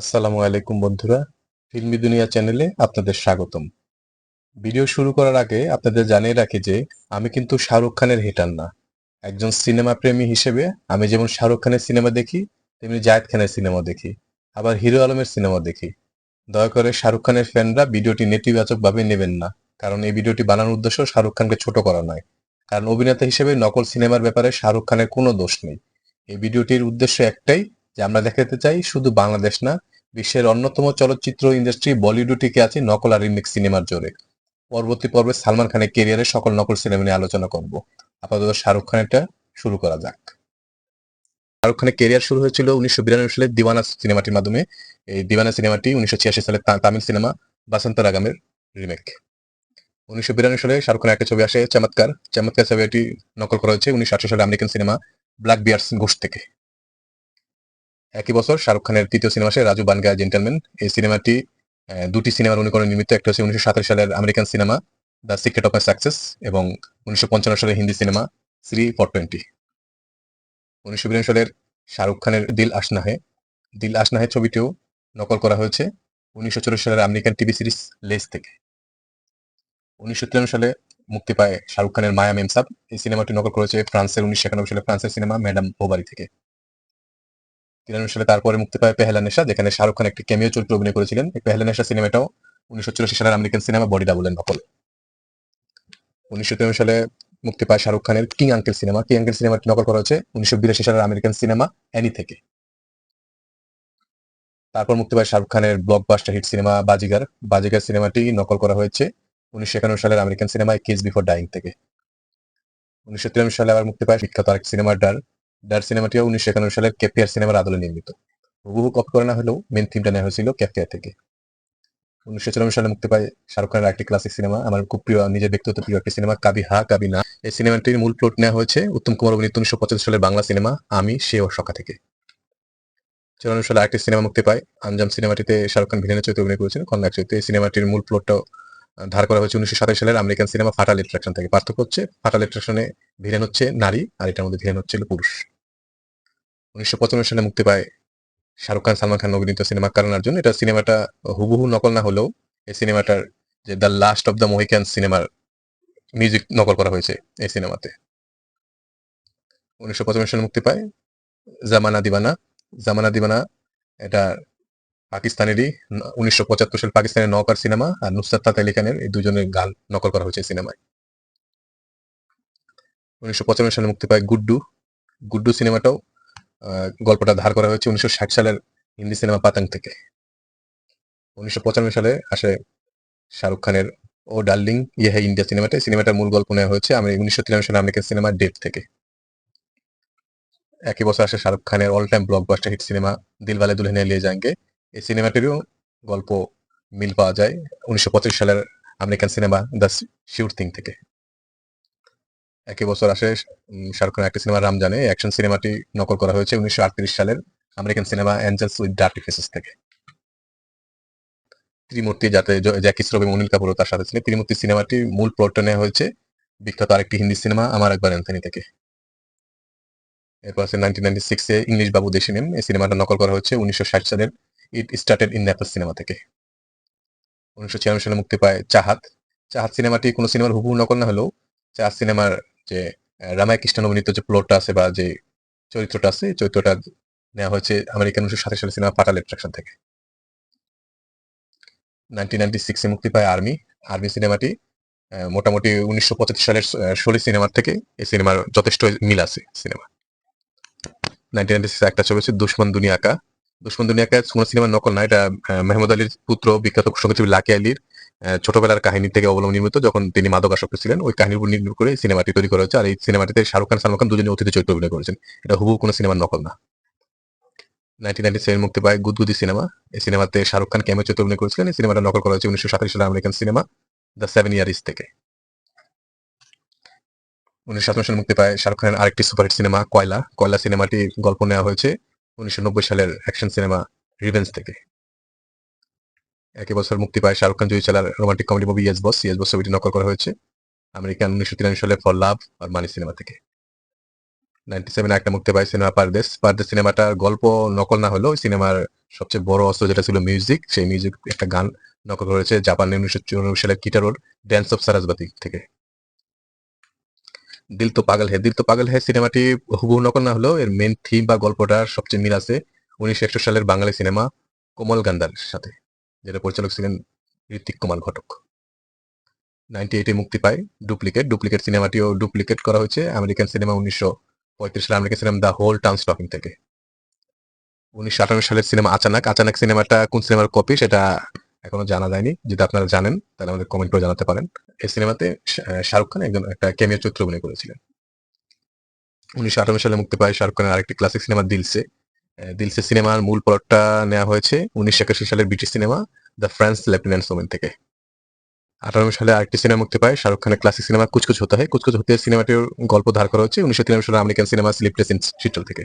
আসসালামু আলাইকুম বন্ধুরা, ফিল্মি দুনিয়া চ্যানেলে আপনাদের স্বাগতম। ভিডিও শুরু করার আগে আপনাদের জানিয়ে রাখি যে, আমি কিন্তু শাহরুখ খানের হেটার না। একজন সিনেমা প্রেমী হিসেবে আমি যেমন শাহরুখ খানের সিনেমা দেখি, তেমনি জায়েদ খানের সিনেমা দেখি, আবার হিরো আলমের সিনেমা দেখি। দয়া করে শাহরুখ খানের ফ্যানরা ভিডিওটি নেতিবাচকভাবে নেবেন না, কারণ এই ভিডিওটি বানানোর উদ্দেশ্য শাহরুখ খানকে ছোট করা নয়। কারণ অভিনেতা হিসেবে নকল সিনেমার ব্যাপারে শাহরুখ খানের কোনো দোষ নেই। এই ভিডিওটির উদ্দেশ্য একটাই যে আমরা দেখাতে চাই শুধু বাংলাদেশ না, বিশ্বের অন্যতম চলচ্চিত্র ইন্ডাস্ট্রি বলিউড টিকে আছে নকল আর রিমিক্স সিনেমার জোরে। পরবর্তী পর্বে সালমান খানের কেরিয়ারে সকল নকল সিনেমা নিয়ে আলোচনা করব। আপাতত শাহরুখ খানেরটা শুরু করা যাক। শাহরুখ খানের কেরিয়ার শুরু হয়েছিল উনিশশো বিরানব্বই সালে দিওয়ানা সিনেমাটির মাধ্যমে। এই দিওয়ানা সিনেমাটি উনিশশো ছিয়াশি সালে তামিল সিনেমা বাসন্ত রাগামের রিমেক। উনিশশো বিরানব্বই সালে শাহরুখ খানের একটা ছবি আসে, চমৎকার। চমৎকার ছবিটি নকল করা হয়েছে উনিশশো সালে আমেরিকান সিনেমা ব্ল্যাক বিয়ার্স ঘোষ থেকে। একই বছর শাহরুখ খানের তৃতীয় সিনেমা আসে রাজু বানগা জেন্টেলম্যান এই সিনেমাটি দুটি সিনেমার অনুকরণে নির্মিত। একটা হচ্ছে উনিশশো সাতাশ সালের American cinema the secret of my success এবং উনিশশো পঞ্চান্ন সালের Hindi cinema Shri four twenty উনিশশো বিরানব্বই সালের শাহরুখ খানের দিল আশনা হে দিল আশনা হে ছবিটিও নকল করা হয়েছে উনিশশো চল্লিশ সালের আমেরিকান টিভি সিরিজ লেস থেকে। উনিশশো তিরানব্বই সালে মুক্তি পায় শাহরুখ খানের মায়া মেমসাব। এই সিনেমাটি নকল করেছে ফ্রান্সের উনিশশো একানব্বই সালে ফ্রান্সের সিনেমা ম্যাডাম ভোবারি থেকে। তিরানব্বই সালে তারপরে মুক্তি পায় পেহেলা নেশা, যেখানে শাহরুখ খান একটি ক্যামিও চরিত্রে অভিনয় করেছিলেন। এই পেহেলা নেশা সিনেমাটাও উনিশশো চুরাশি সালের আমেরিকান সিনেমা বডি ডাবলের নকল। উনিশশো তিরানব্বই সালে মুক্তি পায় শাহরুখ খানের king uncle cinema. King uncle সিনেমাটি নকল করা হয়েছে? উনিশশো বিরাশি সালের আমেরিকান সিনেমা অ্যানি থেকে। তারপর মুক্তি পায় শাহরুখ খানের blockbuster hit cinema Baazigar. Baazigar সিনেমাটি নকল করা হয়েছে উনিশশো একানব্বই সালের American cinema kiss before dying থেকে। উনিশশো তিরানব্বই সালে আবার মুক্তি পায় বিখ্যাত আরেক সিনেমা ডার ডার সিনেমাটিও উনিশশো একানব্বই সালের কেপিআর সিনেমার আদলে নির্মিত। হুবহু কপি করে না হলেও মেন থিমটা নেওয়া হয়েছিল ক্যাফকেয়ার থেকে। উনিশশো চুরানব্বই সালে মুক্তি পায় শাহরুখ খানের একটি ক্লাসিক সিনেমা আমার খুব প্রিয়, নিজের ব্যক্তিগত প্রিয় একটি সিনেমা কাবি হা, কাবি না। এই সিনেমাটির মূল প্লট নেওয়া হয়েছে উত্তম কুমার অভিনীত উনিশশো পঁচাত্তর সালের বাংলা সিনেমা আমি, সে ও সখা থেকে। চুরানব্বই সালে আরেকটি সিনেমা মুক্তি পায়। আঞ্জাম সিনেমাটিতে শাহরুখ খান ভিলেনের চরিত্রে অভিনয় করেছেন খলনায়ক চরিত্রে। এই সিনেমাটির মূল প্লটটাও ধার করা হয়েছে উনিশশো সাতাশ সালের আমেরিকান সিনেমা ফাটাল এট্রাকশন থেকে। পার্থক্য হচ্ছে, ফাটাল এট্রাকশনে ভিলেন হচ্ছে নারী আর এটার মধ্যে ভিলেন হচ্ছে পুরুষ। উনিশশো পঁচানব্বই সালে মুক্তি পায় শাহরুখ খান, সালমান খান অভিনীত সিনেমা কারণ জন্য এটা সিনেমাটা হুবহু নকল না হলেও এই সিনেমাটার যে the last of the Mohican সিনেমার মিউজিক নকল করা হয়েছে এই সিনেমাতে উনিশশো পঁচানব্বই সালে মুক্তি পায় জামানা দিবানা। জামানা দিবানা এটা পাকিস্তানেরই উনিশশো পঁচাত্তর সাল পাকিস্তানের নওকার সিনেমা আর নুসরাত আলী খানের এই দুজনের গান নকল করা হয়েছে সিনেমায়। উনিশশো পঁচানব্বই সালে মুক্তি পায় গুড্ডু। গুড্ডু সিনেমাটাও গল্পটা ধার করা হয়েছে উনিশশো ষাট সালের হিন্দি সিনেমা পাতাং থেকে। উনিশশো পঁচানব্বই সালে আসে শাহরুখ খানের ও ডার্লিং ইয়ে ইন্ডিয়া সিনেমাটা। সিনেমাটার মূল গল্প নেওয়া হয়েছে আমি উনিশশো তিরানব্বই সালে আমেরিকান সিনেমা ডেট থেকে। একই বছর আসে শাহরুখ খানের all time blockbuster hit cinema Dilwale Dulhania Le যাएंगे এই সিনেমাটিরও গল্প মিল পাওয়া যায়। উনিশশো পঁচিশ সালের American cinema the sure thing থেকে। একই বছর আসে শাহরুখ খানের একটি সিনেমা রামজানে অ্যাকশন সিনেমাটি নকল করা হয়েছে উনিশশো আটত্রিশ সালের American cinema angels with dirty faces থেকে। ত্রিমূর্তি যাতে জ্যাকি শ্রফ এবং অনিল কাপুরও তার সাথে ছিলেন। ত্রিমূর্তি সিনেমাটি মূল প্লটটা নেওয়া হয়েছে বিখ্যাত আরেকটি হিন্দি সিনেমা আমার একবার অ্যান্থনি থেকে। এরপর আছে নাইনটিন নাইনটি সিক্সে ইংলিশ বাবু দেশি নেম। এই সিনেমাটা নকল করা হয়েছে উনিশশো ষাট সালের it started in Naples cinema থেকে। উনিশশো ছিয়ানব্বই সালে মুক্তি পায় চাহাত। চাহাত সিনেমাটি কোনো সিনেমার হুবহু নকল না হলেও চাহাত সিনেমার যে রামায় কৃষ্ণ অভিনীত যে প্লটটা আছে বা যে চরিত্রটা আছে চরিত্রটা নেওয়া হয়েছে আমেরিকান উনিশশো সাতাশ সালের সিনেমা ফাটাল অ্যাট্রাকশন থেকে। নাইনটিন নাইনটি সিক্সে মুক্তি পায় আর্মি আর্মি সিনেমাটি মোটামুটি উনিশশো পঁচাত্তর সালের ষোলি সিনেমার থেকে এই সিনেমার যথেষ্ট মিল আছে সিনেমা নাইনটিন নাইনটি সিক্স একটা ছবি হচ্ছে দুশ্মন দুনিয়া কা দুশ্মন দুনিয়া কোনো সিনেমার নকল না, এটা মেহমুদ আলীর পুত্র, বিখ্যাত সঙ্গীতশিল্পী লাকি আলীর। ছোটবেলার কাহিনী থেকে অবলম্বন নির্মিত, যখন তিনি মাদক আসক্ত ছিলেন, ওই কাহিনীর উপর নির্ভর করে সিনেমাটি তৈরি করা হয়েছে। আর এই সিনেমাটিতে শাহরুখ খান, সালমান খান দুজনে অতিথি চরিত্র অভিনয় করেছেন। এটা হুবহু কোনো সিনেমার নকল না। নাইনটিন নাইনটি সেভেন মুক্তি পায় গুদগুদি সিনেমা। এই সিনেমাতে শাহরুখ খান ক্যামেও চরিত্রে অভিনয় করেছিলেন? এই সিনেমাটা নকল করা হয়েছে উনিশশো সাতাশ সালের American cinema the seven year itch থেকে। উনিশশো সাতান্ন সালে মুক্তি পায় শাহরুখ খানের আরেকটি সুপারহিট সিনেমা, কয়লা। কয়লা সিনেমাটি গল্প নেওয়া হয়েছে। উনিশশো নব্বই সালের অ্যাকশন সিনেমা রিভেন্স থেকে। একই বছর মুক্তি পায় শাহরুখ খান জয়ী চালার romantic comedy movie yes boss yes boss ছবিটি নকল করা হয়েছে আমেরিকান উনিশশো তিরানব্বই সালে for love or money cinema থেকে। নাইনটি সেভেন একটা মুক্তি পায় সিনেমা পারদেশ পারদেশ সিনেমাটার গল্প নকল না হলেও সিনেমার সবচেয়ে বড় অস্ত্র যেটা ছিল মিউজিক সেই মিউজিক একটা গান নকল করেছে জাপানের উনিশশো চুরানব্বই সালের কিটারোর ড্যান্স অফ সারাজবাতি থেকে। দিল তো পাগল হে, দিল তো পাগল হে, সিনেমাটি হুবহু নকল না হলেও এর মেন থিম বা গল্পটার সবচেয়ে মিল আছে উনিশশো সালের বাঙালি সিনেমা কোমল গান্ধার সাথে, যেটা পরিচালক ছিলেন ঋত্বিক কুমার ঘটক। নাইনটি এইটে মুক্তি পায়, ডুপ্লিকেট ডুপ্লিকেট সিনেমাটিও ডুপ্লিকেট করা হয়েছে আমেরিকান সিনেমা উনিশশো পঁয়ত্রিশ সালে American cinema the whole town talking থেকে। উনিশশো আটান্ন সালের সিনেমা আচানাক আচানাক সিনেমাটা কোন সিনেমার কপি সেটা এখনও জানা যায়নি। যদি আপনারা জানেন, তাহলে আমাদের কমেন্ট করে জানাতে পারেন। এই সিনেমাতে শাহরুখ খান একজন, একটা ক্যামিও চরিত্র অভিনয় করেছিলেন। উনিশশো আটান্ন সালে মুক্তি পায় শাহরুখ খানের আরেকটি ক্লাসিক সিনেমা দিলসে। দিলসে সিনেমার মূল প্লটটা নেওয়া হয়েছে উনিশশো একাশি সালের British cinema the French lieutenant woman থেকে। আঠারো সালে আরেকটি সিনেমা মুক্তি পায় শাহরুখ খানের ক্লাসিক সিনেমা কুচকুচ হতে হয়। কুচকুচ হতে সিনেমাটির গল্প ধার করা হচ্ছে উনিশশো তিরানব্বই সালে আমেরিকান সিনেমা স্লিপলেস ইন থেকে।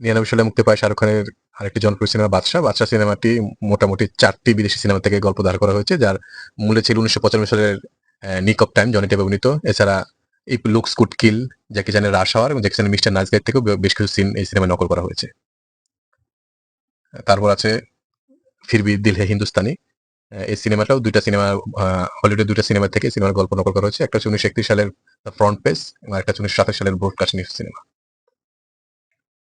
নিরানব্বই সালে মুক্তি পায় শাহরুখ খানের আরেকটি জনপ্রিয় সিনেমা বাদশাহ। বাদশাহ সিনেমাটি মোটামুটি চারটি বিদেশি সিনেমা থেকে গল্প ধার করা হয়েছে, যার মূলে ছিল উনিশশো পঁচানব্বই সালের নিক অফ টাইম, জনি টেপ অভিনীত। এছাড়া এই লুকস কুড কিল, জ্যাকি চ্যানের রাশ হাওয়ার এবং চ্যানের মিস্টার নাইস গাইড থেকেও বেশ কিছু সিন এই সিনেমায় নকল করা হয়েছে। তারপর আছে ফিরবি দিল হে হিন্দুস্তানি। এই সিনেমাটাও দুইটা সিনেমা হলিউডের দুইটা সিনেমা থেকে সিনেমার গল্প নকল করা হয়েছে। একটা হচ্ছে উনিশশো একত্রিশ সালের ফ্রন্ট পেজ এবং একটা হচ্ছে উনিশশো সাতাশ সালের ব্রডকাস্ট নিউজ সিনেমা।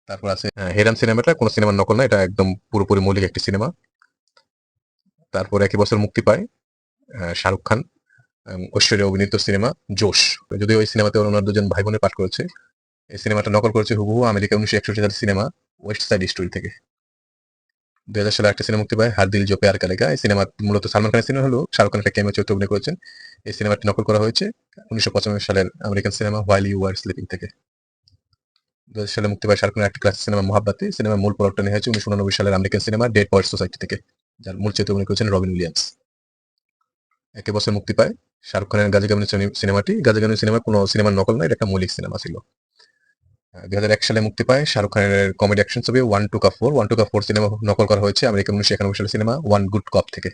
তারপর আছে হেরাম সিনেমাটা, কোনো সিনেমার নকল না, এটা একদম পুরোপুরি মৌলিক একটি সিনেমা। তারপর একই বছর মুক্তি পায় শাহরুখ খান ঐশ্বর্য অভিনীত সিনেমা জোশ। যদিও ওই সিনেমাতে ওনার দুজন ভাই বোনের পাঠ করেছে, এই সিনেমাটা নকল করেছে হুবহু আমেরিকা উনিশশো একষট্টি সালের সিনেমা ওয়েস্ট সাইড স্টোরি থেকে। দু হাজার সালে একটা সিনেমা মুক্তি পায় হার দিল জো কালেগা। এই সিনেমা মূলত সালমান খানের সিনেমা হলো, শাহরুখ খান একটা ক্যামেও চরিত্র অভিনয় করেছেন। এই সিনেমাটি নকল করা হয়েছে উনিশশো পঁচানব্বই সালের American cinema while you are sleeping থেকে। সালে মুক্তি পায় শাহরুখ একটি ক্লাসিক সিনেমা মহাব্বাতি সিনেমার মূল প্লটটা নেওয়া হয়েছে উনিশশো উননব্বই সালের American cinema dead point society থেকে যার মূল চরিত্র অভিনয় করেছেন রবিন উইলিয়ামস। একই বছর মুক্তি পায় শাহরুখ খানের গাজী সিনেমাটি গাজী সিনেমা কোনো সিনেমার নকল নয় একটা মৌলিক সিনেমা ছিল। দুই হাজার এক সালে মুক্তি পায় শাহরুখ খানের কমেডি অ্যাকশন ছবি one two ka four one two ka four cinema নকল করা হয়েছে আমেরিকান উনিশশো একানব্বই সালের সিনেমা ওয়ান গুড কপ থেকে।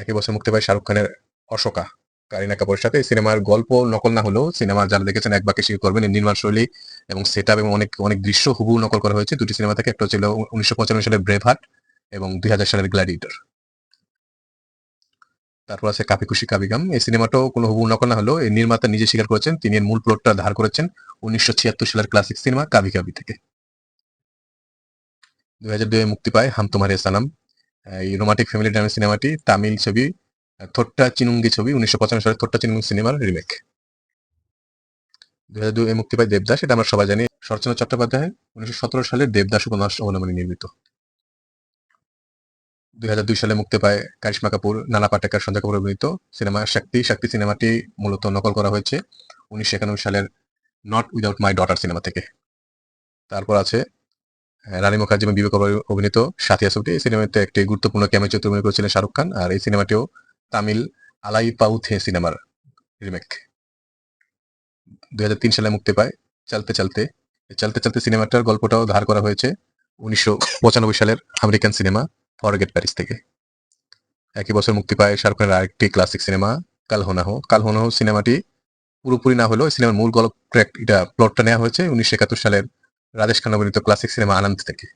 একই বছর মুক্তি পায় শাহরুখ খানের অশোকা কারিনা কাপুরের সাথে সিনেমার গল্প নকল না হলেও সিনেমা যারা দেখেছেন এক বাক্যে স্বীকার করবেন নির্মাণ শৈলী এবং সেট আপ এবং অনেক অনেক দৃশ্য হুবু নকল করা হয়েছে। দুটি সিনেমা থেকে একটা ছিল উনিশশো পঁচানব্বই সালের ব্রেভ হার্ট এবং দুই হাজার সালের গ্ল্যাডিয়েটর তারপর আছে কাপি খুশি কাবিগাম এই সিনেমাটাও কোনো হুবু নকল না হলেও এই নির্মাতা নিজে স্বীকার করেছেন, তিনি এর মূল প্লটটা ধার করেছেন উনিশশো ছিয়াত্তর সালের ক্লাসিক সিনেমা কাবি কাবি থেকে। দুই হাজার দুই মুক্তি পায় হাম তোমারে সালাম। এই রোমান্টিক ফ্যামিলি ড্রামা সিনেমাটি তামিল ছবি থোট্টা চিনুঙ্গি ছবি, উনিশশো পঁচানব্বই সালের থোট্টা চিনুঙ্গি সিনেমার রিমেক দুই হাজার দুই মুক্তি পায় দেবদাস, এটা আমরা সবাই জানি। শরৎচন্দ্র চট্টোপাধ্যায়, উনিশশো সতেরো সালের দেবদাস উপন্যাস অবলম্বনে নির্মিত। দুই হাজার দুই সালে মুক্তি পায় কারিশ্মা কাপুর, নানা পাটেকার, সঞ্জয় কাপুর অভিনীত সিনেমা শক্তি। শক্তি সিনেমাটি মূলত নকল করা হয়েছে উনিশশো একানব্বই সালের not without my daughter cinema থেকে। তারপর আছে রানী মুখার্জি এবং বিবেক অভিনীত সাথিয়া ছবিটি। এই সিনেমাতে একটি গুরুত্বপূর্ণ ক্যামে চরিত্র অভিনয় করেছিলেন শাহরুখ খান, আর এই সিনেমাটিও তামিল আলাই পাউথে সিনেমার রিমেক দুই সালে মুক্তি পায় চলতে চলতে। চলতে চলতে সিনেমাটার গল্পটাও ধার করা হয়েছে উনিশশো পঁচানব্বই সালের আমেরিকান সিনেমা ফরগেট প্যারিস থেকে। একই বছর মুক্তি পায় শাহরুখ খানের আরেকটি ক্লাসিক সিনেমা, কাল হোনাহো কাল হোনাহো সিনেমাটি পুরোপুরি না হলেও সিনেমার মূল গল্প এটা প্লটটা নেওয়া হয়েছে উনিশশো একাত্তর সালের রাজেশ খান অভিনীত ক্লাসিক সিনেমা আনন্দ থেকে।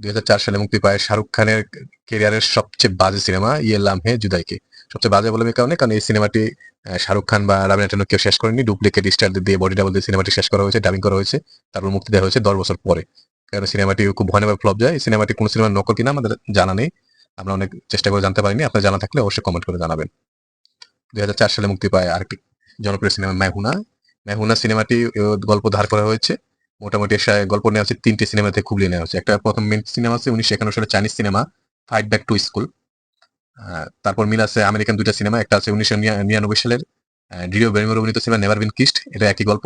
দুই হাজার চার সালে মুক্তি পায় শাহরুখ খানের কেরিয়ারের সবচেয়ে বাজে সিনেমা ইয়ে লাম হে জুদাইকে। সবচেয়ে বাজে বলে কারণে কারণ এই সিনেমাটি শাহরুখ খান বা রাবিনা টেন্ডুলকার কেউ শেষ করেনি। ডুপ্লিকেট স্টার দিয়ে বডি ডাবল দিয়ে সিনেমাটি শেষ করা হয়েছে ডাবিং করা হয়েছে, তারপর মুক্তি দেওয়া হয়েছে দশ বছর পরে। কারণ সিনেমাটি খুব ভয়ানক ফ্লপ যায়। এই সিনেমাটি কোন সিনেমার নকল কিনা আমাদের জানা নেই। আমরা অনেক চেষ্টা করে জানতে পারিনি। আপনার জানা থাকলে অবশ্যই কমেন্ট করে জানাবেন। দুই হাজার চার সালে মুক্তি পায় আরেকটি জনপ্রিয় সিনেমা মেহুনা। মেহুনা সিনেমাটি গল্প ধার করা হয়েছে। মোটামুটি গল্প নেওয়া হচ্ছে তিনটি সিনেমাতে খুবলি নেওয়া হচ্ছে একটা প্রথম মেন সিনেমা আছে, উনিশশো একান্ন সালে Chinese cinema fight back to school তারপর মিল আছে আমেরিকান দুইটা সিনেমা একটা আছে উনিশশো নিরানব্বই সালের ডিও বেরিমোর অভিনীত সিনেমা নেভার বিন কিস্ট এটা একই গল্প।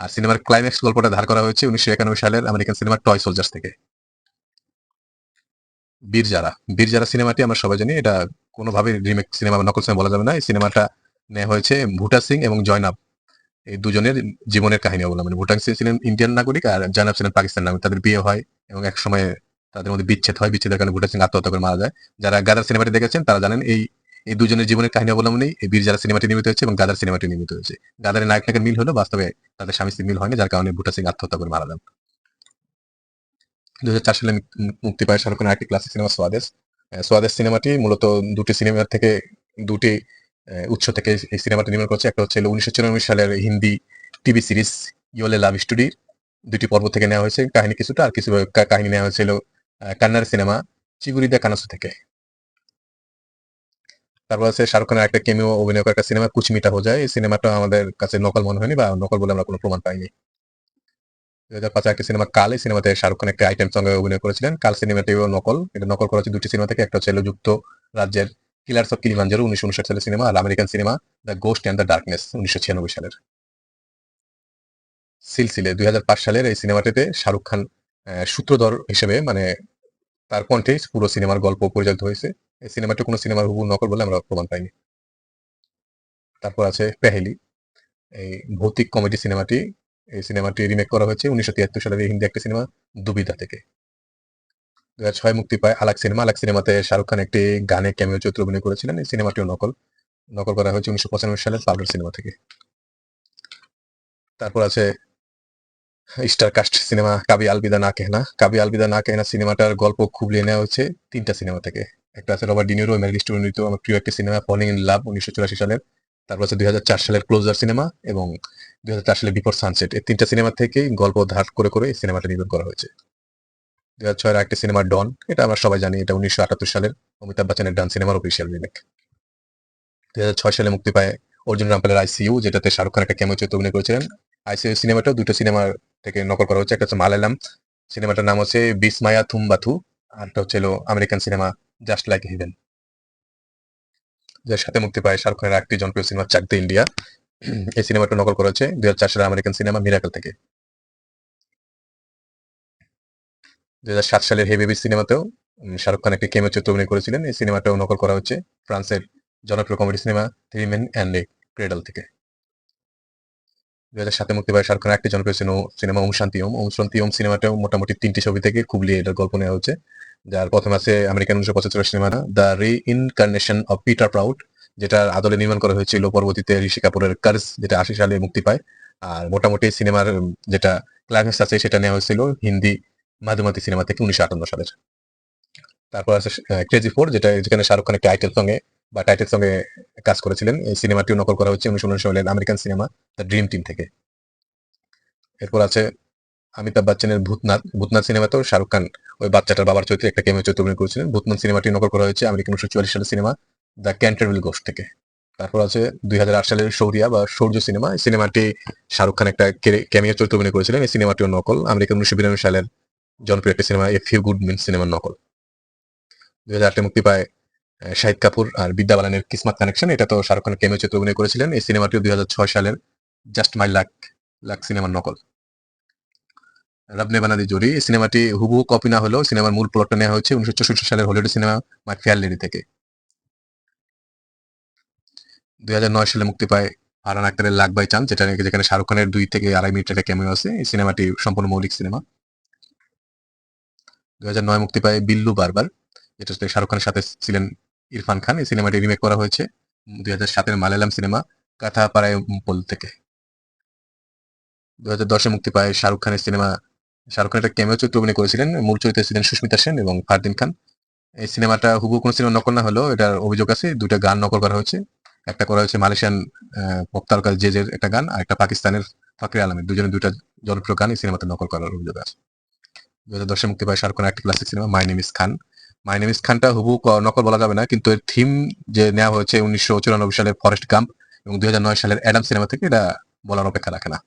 আর সিনেমার ক্লাইম্যাক্স গল্পটা ধার করা হয়েছে উনিশশো একানব্বই সালের আমেরিকান সিনেমা টয় সোলজার্স থেকে। বীর যারা বীর যারা সিনেমাটি আমরা সবাই জানি, এটা কোনোভাবে রিমেক সিনেমা নকল সিনেমা বলা যাবে না। এই সিনেমাটা নেওয়া হয়েছে ভুটা সিং এবং জয়নাব। এই দুজনের জীবনের কাহিনী অবলম্বনে। ভুটান সিং ছিলেন ইন্ডিয়ান নাগরিক আর জয়নাব ছিলেন পাকিস্তান নাগরিক। তাদের বিয়ে হয় এবং এক সময় তাদের মধ্যে বিচ্ছেদ হয়। বিচ্ছেদের কারণে ভুটান সিং আত্মহত্যা করে মারা যায়। যারা গাদার সিনেমাটি দেখেছেন, তারা জানেন এই এই দুজনের জীবনের কাহিনী অবলম্বনেই এই বীর যারা সিনেমাটি নির্মিত হয়েছে এবং গাদার সিনেমাটি নির্মিত হয়েছে। গাদারের নায়ক নায়কের মিল হলো বাস্তবে তাদের স্বামী স্ত্রীর মিল হয়নি যার কারণে ভুটা সিং আত্মহত্যা করে মারা যান। দু হাজার চার সালে মুক্তি পায় শাহরুখ খানের আরেকটি ক্লাসিক সিনেমা সোয়াদেশ সোয়াদেশ সিনেমাটি মূলত দুটি সিনেমার থেকে দুটি উৎস থেকে এই সিনেমাটি নির্মাণ করছে। একটা হচ্ছে উনিশশো চুরানব্বই সালের হিন্দি টিভি সিরিজ ইয়োলে লাভ স্টোরি। দুটি পর্ব থেকে নেওয়া হয়েছে। কাহিনী কিছুটা আর কিছু কাহিনী নেওয়া হয়েছিল কান্নার সিনেমা চিগুরিদা কানাসু থেকে। তারপর আছে শাহরুখ খানের একটা কেমিও অভিনয় করা একটা সিনেমা, কুচমিটা হো যায়। এই সিনেমাটা আমাদের কাছে নকল মনে হয়নি বা নকল বলে আমরা কোনো প্রমাণ পাইনি। দুই হাজার পাঁচে একটা সিনেমা কাল, এই সিনেমাতে শাহরুখ খান একটা আইটেম সঙ্গে অভিনয় করেছিলেন। কাল সিনেমাটিও নকল। এটা নকল করা হচ্ছে দুটি সিনেমা থেকে। একটা হচ্ছে যুক্ত রাজ্যের কিলার্স অফ কিলিমাঞ্জারো উনিশশো উনষাট সালের cinema R American cinema the ghost and the darkness উনিশশো ছিয়ানব্বই সালের। সিলসিলে, দুই হাজার পাঁচ সালের এই সিনেমাটিতে শাহরুখ খান সূত্রধর হিসেবে মানে তার কণ্ঠে পুরো সিনেমার গল্প পরিচালিত হয়েছে। এই সিনেমাটি কোনো সিনেমার হুবহু নকল বলে আমরা প্রমাণ পাইনি। তারপর আছে পেহেলি। এই ভৌতিক কমেডি সিনেমাটি এই সিনেমাটি রিমেক করা হয়েছে উনিশশো তিয়াত্তর সালের হিন্দি একটা সিনেমা দুবিধা থেকে। দু ছয় মুক্তি পায় আলাক সিনেমা। আলাক সিনেমাতে শাহরুখ খান একটি গানে ক্যামিও চরিত্র অভিনয় করেছিলেন। এই সিনেমাটিও নকল। নকল করা হয়েছে উনিশশো পঁচানব্বই সালে পাউডার সিনেমা থেকে। তারপর আছে star cast cinema, Kabhi Alvida Naa Kehna. Kabhi Alvida Naa কেহনা সিনেমাটার গল্প খুবলিয়ে নেওয়া হয়েছে তিনটা সিনেমা থেকে। একটা আছে রবার্ট ডিনিরো মেরিল স্টুডিও আমার প্রিয় একটি সিনেমা, ফলিং ইন লাভ, উনিশশো চুরাশি সালের। তারপর আছে দুই হাজার চার সালের ক্লোজার সিনেমা এবং দুই হাজার চার সালের বিফোর সানসেট। এই তিনটা সিনেমা থেকেই গল্প ধার করে করে এই সিনেমাটা নির্মাণ করা হয়েছে। দুই হাজার ছয়ের একটি সিনেমা ডন, এটা আমরা সবাই জানি, এটা উনিশশো আটাত্তর সালের অমিতাভ বচ্চনের ডান সিনেমার অফিসিয়াল রিমেক দুই হাজার ছয় সালে মুক্তি পায় অর্জুন রামপালের আইসিইউ যেটাতে শাহরুখ খান একটা ক্যামো চরিত্র অভিনয় করেছিলেন। আইসিইউ সিনেমাটাও দুটো সিনেমা থেকে নকল করা হচ্ছে, একটা হচ্ছে মালায়ালাম, সিনেমাটার নাম হচ্ছে বিসমায়া থুমবাথু আর একটা হচ্ছে American cinema just like heaven যার সাথে মুক্তি পায় শাহরুখ খানের একটি জনপ্রিয় সিনেমা চাক দ্য ইন্ডিয়া। এই সিনেমাটা নকল করা হচ্ছে দুই হাজার চার সালের আমেরিকান সিনেমা মিরাকল থেকে। সাত সালের হে বেবি সিনেমাতেও শাহরুখ খান একটি কেমো চরিত্র অভিনয় করেছিলেন। এই সিনেমাটাও নকল করা হচ্ছে ফ্রান্সের জনপ্রিয় comedy cinema three men and cradle থেকে। দু হাজার সাতে মুক্তি পায় শাহরুখ খানের একটি জনপ্রিয় সিনেমা সিনেমা ওম শান্তি ওম। ওম শান্তি ওম সিনেমাটাও মোটামুটি তিনটি ছবি থেকে খুবলি এটার গল্প নেওয়া হচ্ছে। যার প্রথম আছে আমেরিকান উনিশশো পঁচাত্তর cinema the reincarnation of Peter Proud যেটার আদলে নির্মাণ করা হয়েছিল পরবর্তীতে ঋষি কাপুরের কার্স যেটা আশি সালে মুক্তি পায়। আর মোটামুটি সিনেমার যেটা ক্লাইম্যাক্স আছে সেটা নেওয়া হয়েছিল হিন্দি মাধুমাতি সিনেমা থেকে উনিশশো আটান্ন সালের। তারপর আছে ক্রেজি ফোর যেটা, যেখানে শাহরুখ খান একটি টাইটেল সঙ্গে বা টাইটেল সঙ্গে কাজ করেছিলেন। এই সিনেমাটিও নকল করা হচ্ছে উনিশশো উনিশ সালের American cinema the dream team থেকে। এরপর আছে অমিতাভ বচ্চনের ভূতনাথ ভূতনাথ সিনেমাতেও শাহরুখ খান ওই বাচ্চাটার বাবার চরিত্রে একটা কেমে চরিত্র অভিনয় করেছিলেন। ভূতনাথ সিনেমাটি নকল করা হয়েছে আমেরিকান উনিশশো চুয়াল্লিশ সালের সিনেমা দ্য ক্যান্টারভিল গোস্ট থেকে। তারপর আছে দুই হাজার আট সালের শৌরিয়া, বা সৌর্য সিনেমা এই সিনেমাটি শাহরুখ খান একটা ক্যামিও চরিত্র অভিনয় করেছিলেন। এই সিনেমাটিও নকল আমেরিকান উনিশশো বিরানব্বই সালের জনপ্রিয় একটি cinema a few good men সিনেমার নকল। দুই হাজার আটে মুক্তি পায় শাহিদ কাপুর আর বিদ্যা বালানের কিসমত কানেকশন। এটা তো শাহরুখ খান কেমিও চরিত্রে অভিনয় করেছিলেন। এই সিনেমাটিও দুই হাজার ছয় সালের জাস্ট মাই লাক লাক সিনেমার নকল। রবনে বানাদি জোড়ি, এই সিনেমাটি হুবহু কপি না হলেও সিনেমার মূল প্লটটা নেওয়া হয়েছে উনিশশো চৌষট্টি সালের Hollywood cinema my fair lady থেকে। দুই হাজার নয় সালে মুক্তি পায় ফারহান আক্তারের লাখ বাই চান যেটা যেখানে শাহরুখ খানের দুই থেকে আড়াই মিনিট একটা ক্যামিও আছে। এই সিনেমাটি সম্পূর্ণ মৌলিক সিনেমা দুই হাজার নয় মুক্তি পায় বিল্লু বারবার, যেটা শাহরুখ খানের সাথে ছিলেন ইরফান খান। এই সিনেমাটি রিমেক করা হয়েছে দুই হাজার সাতের মালায়ালাম সিনেমা কাথা পাড়ায় পোল থেকে। দুই হাজার দশে মুক্তি পায় শাহরুখ খানের সিনেমা। শাহরুখ খান একটা ক্যামিও চরিত্র অভিনয় করেছিলেন। মূল চরিত্রে ছিলেন সুস্মিতা সেন এবং ফারদিন খান। এই সিনেমাটা হুবহু কোনো সিনেমা নকল না হলেও এটার অভিযোগ আছে, দুইটা গান নকল করা হয়েছে। একটা করা হয়েছে মালয়েশিয়ান পপ তারকা জেজের একটা গান আর একটা পাকিস্তানের ফাকরি আলমের। দুজনে দুইটা জনপ্রিয় গান এই সিনেমাতে নকল করার অভিযোগ আছে। দু হাজার দশে মুক্তি পায় শাহরুখ একটি classic cinema my name is Khan my name is খানটা হুবহু ক- নকল বলা যাবে না, কিন্তু এর থিম যে নেওয়া হয়েছে উনিশশো চুরানব্বই সালের ফরেস্ট গাম্প এবং দুই হাজার নয় সালের অ্যাডাম সিনেমা থেকে, এটা বলার অপেক্ষা রাখে না।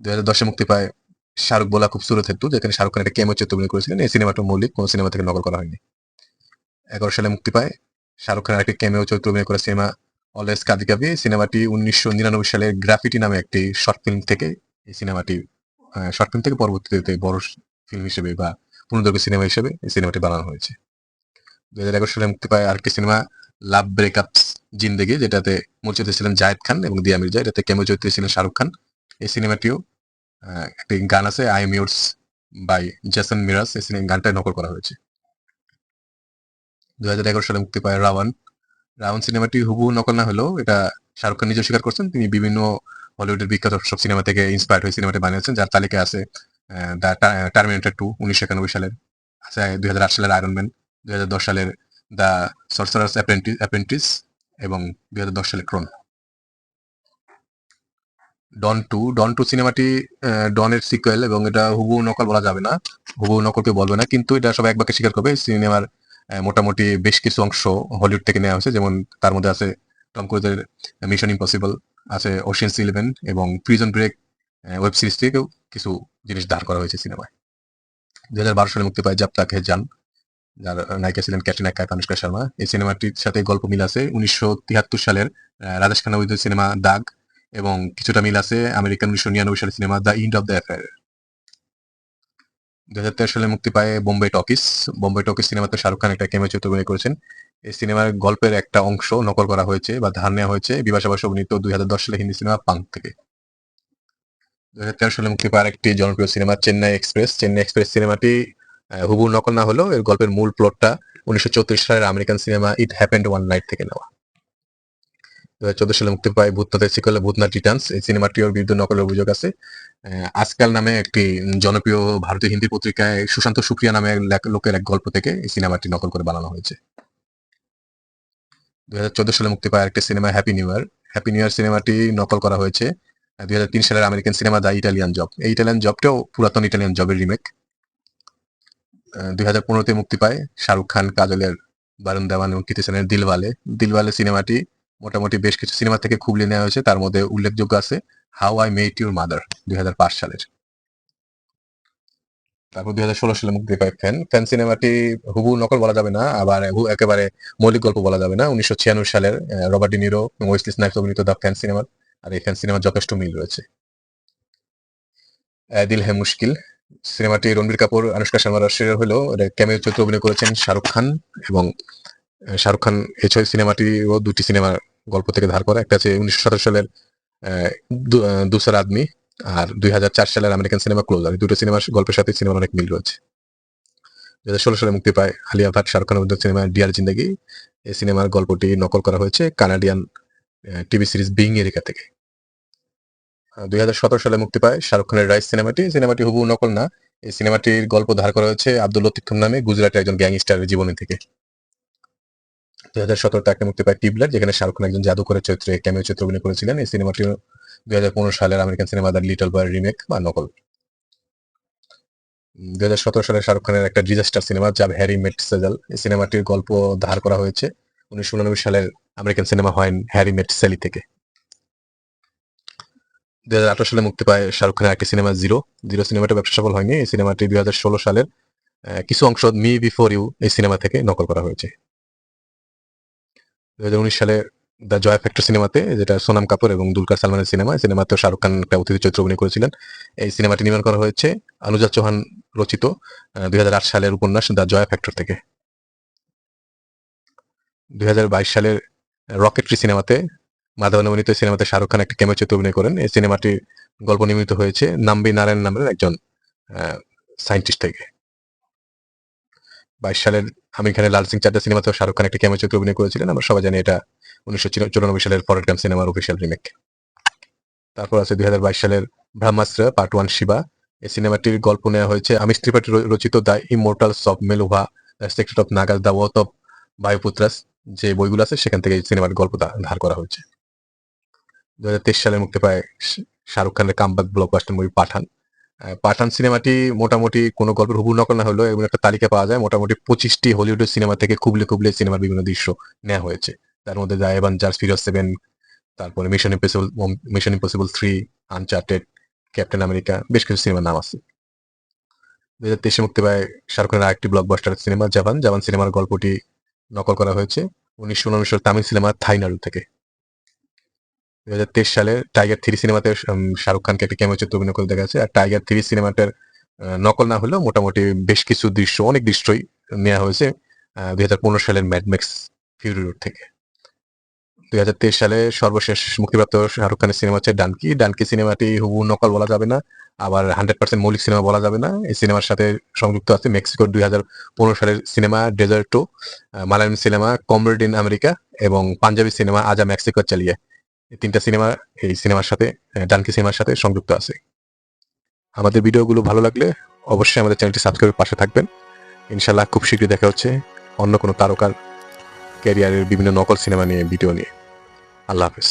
দুই হাজার দশে মুক্তি পায় শাহরুখ বলা খুব সুরত হেতু যেখানে শাহরুখ খান একটা কেমো অভিনয় করেছিলেন, এই সিনেমাটা মৌলিক, কোনো সিনেমা থেকে নকল করা হয়নি। এগারো সালে মুক্তি পায় শাহরুখ খানের একটি ক্যামেও চরিত্র অভিনয় করা সিনেমা অলওয়েজ কাদি কাবি এই সিনেমাটি উনিশশো নিরানব্বই সালের গ্রাফিটি নামে একটি শর্ট ফিল্ম থেকে এই সিনেমাটি শর্ট ফিল্ম থেকে পরবর্তীতে বড় ফিল্ম হিসেবে বা পূর্ণদৈর্ঘ্য সিনেমা হিসেবে এই সিনেমাটি বানানো হয়েছে। দুই হাজার এগারো সালে মুক্তি পায় আরেকটি সিনেমা লাভ ব্রেকআপস জিন্দেগি, যেটাতে মূল চরিত্রে ছিলেন জায়েদ খান এবং দিয়া মির্জা। এটাতে ক্যামেও চরিত্রে ছিলেন শাহরুখ খান? এই সিনেমাটিও একটি গান আছে I am yours by Jason Mraz এই সিনেমা গানটাই নকল করা হয়েছে। দুই হাজার এগারো সালে মুক্তি পায় রাওয়ান। রাওয়ান সিনেমাটি হুবু নকল না হলেও এটা শাহরুখ খান নিজেও স্বীকার করছেন। তিনি বিভিন্ন হলিউডের বিখ্যাত সব সিনেমা থেকে ইন্সপায়ার্ড হয়ে সিনেমাটি বানিয়েছেন, যার তালিকায় আছে দ্য টার্মিনেটর টু উনিশশো একানব্বই সালের, আছে দুই হাজার আট সালের আয়রন ম্যান দুই হাজার দশ সালের দ্য সরসারাস অ্যাপ্রেন্টিস এবং দুই হাজার দশ সালের ক্রোন ডন টু ডন টু সিনেমাটি ডনের সিকুয়েল এবং এটা হুবু নকল বলা যাবে না হুবু নকলকে বলবে না, কিন্তু এটা সবাই একবারকে স্বীকার করবে সিনেমার মোটামুটি বেশ কিছু অংশ হলিউড থেকে নেওয়া হয়েছে, যেমন তার মধ্যে আছে টম ক্রুজের মিশন ইম্পসিবল আছে ওশিয়ান্স ইলেভেন এবং প্রিজন ব্রেক ওয়েব সিরিজ থেকেও কিছু জিনিস দাঁড় করা হয়েছে সিনেমায় দু হাজার বারো সালে মুক্তি পায় জব তাকে যান যার নায়িকা ছিলেন ক্যাটরিনা কাইফ অনুষ্কা শর্মা। এই সিনেমাটির সাথে গল্প মিল আছে উনিশশো তিয়াত্তর সালের রাজেশ খান্না সিনেমা দাগ এবং কিছুটা মিল আছে আমেরিকান উনিশশো নিরানব্বই সালের cinema the end of the affair দুই হাজার সালে মুক্তি পায় বোম্বে টকিস। বোম্বে টকিস সিনেমাতে শাহরুখ খান একটা কেমে চরিত্র অভিনয় করেছেন। এই সিনেমার গল্পের একটা অংশ নকল করা হয়েছে বা ধার নেওয়া হয়েছে বিভাষা বাসু অভিনীত দুই হাজার দশ সালে হিন্দি সিনেমা পাং থেকে। দুই হাজার তেরো সালে মুক্তি পায় একটি জনপ্রিয় cinema Chennai express. Chennai express সিনেমাটি হুবহু নকল না হলেও এর গল্পের মূল প্লটটা উনিশশো চৌত্রিশ সালের American cinema it happened one night থেকে নেওয়া। দু হাজার চোদ্দ সালে মুক্তি পায় ভূতনাথের সিকলে ভূতনাথ রিটার্নস এই সিনেমাটির বিরুদ্ধে নকলের অভিযোগ আছে। আজকাল নামে একটি জনপ্রিয় ভারতীয় হিন্দি পত্রিকায় সুশান্ত সুপ্রিয়া নামে লোকের এক গল্প থেকে এই সিনেমাটি নকল করে বানানো হয়েছে। দুই হাজার চোদ্দ সালে মুক্তি পায় একটি cinema happy new year happy new year সিনেমাটি নকল করা হয়েছে। দুই হাজার তিন সালের American cinema the Italian job এই ইটালিয়ান জবটাও পুরাতন ইটালিয়ান জবের রিমেক দুই হাজার পনেরোতে মুক্তি পায় শাহরুখ খান, কাজলের বারুণ দেওয়ান এবং কৃতি সেনের দিলওয়ালে। দিলওয়ালে সিনেমাটি মোটামুটি বেশ কিছু সিনেমা থেকে খুবলে নেওয়া হয়েছে। তার মধ্যে উল্লেখযোগ্য আছে how I met your mother দুই হাজার পাঁচ সালের। তারপর দুই হাজার ষোলো সালে মুক্তি পায় ফ্যান ফ্যান সিনেমাটি হুবু নকল বলা যাবে না, আবার একেবারে মৌলিক গল্প বলা যাবে না। উনিশশো ছিয়ানব্বই সালের রবার্ট ডিনিরো এবং ওয়েসলি অভিনীত দ্য ফ্যান সিনেমার আর এই ফ্যান সিনেমার যথেষ্ট মিল রয়েছে। দিল হে মুশকিল। সিনেমাটি রণবীর কাপুর, আনুষ্কা শর্মার হলেও ক্যামেও চরিত্রে অভিনয় করেছেন শাহরুখ খান এবং শাহরুখ খান এই ছয় সিনেমাটিও দুটি সিনেমার গল্প থেকে ধার করা। একটা আছে উনিশশো সতেরো সালের দুসার আদমি আর দুই হাজার চার সালের আমেরিকান সিনেমা ক্লোজার। দুটো সিনেমার গল্পের সাথে সিনেমার অনেক মিল রয়েছে। দু হাজার ষোলো সালে মুক্তি পায় আলিয়া ভাট, শাহরুখ খান অভিনীত সিনেমা ডিয়ার জিন্দাগি। এই সিনেমার গল্পটি নকল করা হয়েছে Canadian TV series being Erica থেকে। দুই হাজার সতেরো সালে মুক্তি পায় শাহরুখ খানের রাইস সিনেমাটি। সিনেমাটি হুবহু নকল না। এই সিনেমাটির গল্প ধার করা হয়েছে আব্দুল লতিফ নামে, গুজরাটের একজন গ্যাংস্টারের জীবনী থেকে। দুই হাজার সতেরোতে একটা মুক্তি পায় টিবলার, যেখানে শাহরুখ খান একজন জাদুকরের চরিত্রে ক্যামিও চরিত্রে অভিনয় করেছিলেন। এই সিনেমাটি দুই হাজার পনেরো সালের American cinema the little boy remake বা নকল। দুই হাজার সতেরো সালে শাহরুখ খানের একটা ডিজাস্টার সিনেমা যা হ্যারি মেট সেজাল, এই সিনেমাটির গল্প ধার করা হয়েছে। উনিশশো উনানব্বই সালের আমেরিকান সিনেমা হয় হ্যারি মেট সেলি থেকে। দুই হাজার আঠারো সালে মুক্তি পায় শাহরুখ খানের একটি সিনেমা জিরো জিরো সিনেমাটা ব্যবসা সফল হয়নি। এই সিনেমাটি দুই হাজার ষোলো সালের কিছু অংশ মি বিফোর ইউ এই সিনেমা থেকে নকল করা হয়েছে। দুই হাজার উনিশ সালে দ্য জয় ফ্যাক্টর সিনেমাতে, যেটা সোনাম কাপুর এবং দুলকার সালমানের সিনেমা সিনেমাতেও শাহরুখ খান একটা অতিথি চরিত্র অভিনয় করেছিলেন। এই সিনেমাটি নির্মাণ করা হয়েছে অনুজা চৌহান রচিত দুই হাজার আট সালের উপন্যাস দ্য জয় ফ্যাক্টর থেকে। দুই হাজার বাইশ সালের রকেটরি সিনেমাতে, মাধব নবনীত সিনেমাতে শাহরুখ খান একটা ক্যামেও চরিত্রে অভিনয় করেন। এই সিনেমাটির গল্প নির্মিত হয়েছে নাম্বি নারায়ণ নামের একজন সায়েন্টিস্ট থেকে। বাইশ সালের আমির খানের লাল সিং চাড্ডা সিনেমাতেও শাহরুখ খান একটা ক্যামেও চরিত্রে অভিনয় করেছিলেন। আমরা সবাই জানি এটা উনিশশো চুরানব্বই সালের ফরেট ক্যাম্প সিনেমার অফিসিয়াল রিমেক তারপর আছে দুই হাজার বাইশ সালের ব্রহ্মাস্ত্র পার্ট ওয়ান শিবা। এই সিনেমাটির গল্প নেওয়া হয়েছে। আমিষ ত্রিপাঠী রচিত the immortals of Meluha, the secret of Nagas the wrath of Vayuputras, যে বইগুলো আছে, সেখান থেকে সিনেমার গল্প ধার করা হয়েছে। দু হাজার তেইশ সালে মুক্তি পায় শাহরুখ খানের comeback blockbuster movie Pathaan. Pathaan সিনেমাটি মোটামুটি কোনো গল্পের হুবু নকল না হলেও এমন একটা তালিকা পাওয়া যায়। মোটামুটি পঁচিশটি হলিউডের সিনেমা থেকে খুবলে খুবলে সিনেমার বিভিন্ন দৃশ্য নেওয়া হয়েছে। তার মধ্যে দ্য অ্যাভেঞ্জার্স ফিরোজ সেভেন, তারপরে Mission Impossible Mission Impossible three, Uncharted, Captain America, বেশ কিছু সিনেমার নাম আছে। দুই হাজার তেইশে মুক্তি পায় শাহরুখ খানের আরেকটি ব্লকবাস্টার সিনেমা, জাপান। জাপান সিনেমার গল্পটি নকল করা হয়েছে। উনিশশো উনআশি তামিল সিনেমা থাইনাড়ু থেকে। দুই হাজার তেইশ সালে টাইগার থ্রি সিনেমাতে শাহরুখ খানকে একটা ক্যামেও চিত্র অভিনয় করে দেখা গেছে। আর টাইগার থ্রি সিনেমাটার নকল না হলেও মোটামুটি বেশ কিছু দৃশ্য, অনেক দৃশ্যই নেওয়া হয়েছে দুই হাজার পনেরো সালের ম্যাডম্যাক্স ফিউরি রোড থেকে। দুই হাজার তেইশ সালে সর্বশেষ মুক্তিপ্রাপ্ত শাহরুখ খানের সিনেমা হচ্ছে ডানকি ডানকি সিনেমাটি হুবহু নকল বলা যাবে না, আবার হান্ড্রেড পার্সেন্ট মৌলিক সিনেমা বলা যাবে না। এই সিনেমার সাথে সংযুক্ত আছে মেক্সিকোর দুই হাজার পনেরো সালের cinema desert Malayalam cinema comrade in America এবং পাঞ্জাবি সিনেমা আজা মেক্সিকো চালিয়ে। তিনটা সিনেমা, এই সিনেমার সাথে ডানকি সিনেমার সাথে সংযুক্ত আছে। আমাদের ভিডিওগুলো ভালো লাগলে অবশ্যই আমাদের চ্যানেলটি সাবস্ক্রাইব পাশে থাকবেন। ইনশাল্লাহ খুব শীঘ্রই দেখা হচ্ছে অন্য কোনো তারকার ক্যারিয়ারের বিভিন্ন নকল সিনেমা নিয়ে, ভিডিও নিয়ে। আল্লাহ হাফেজ।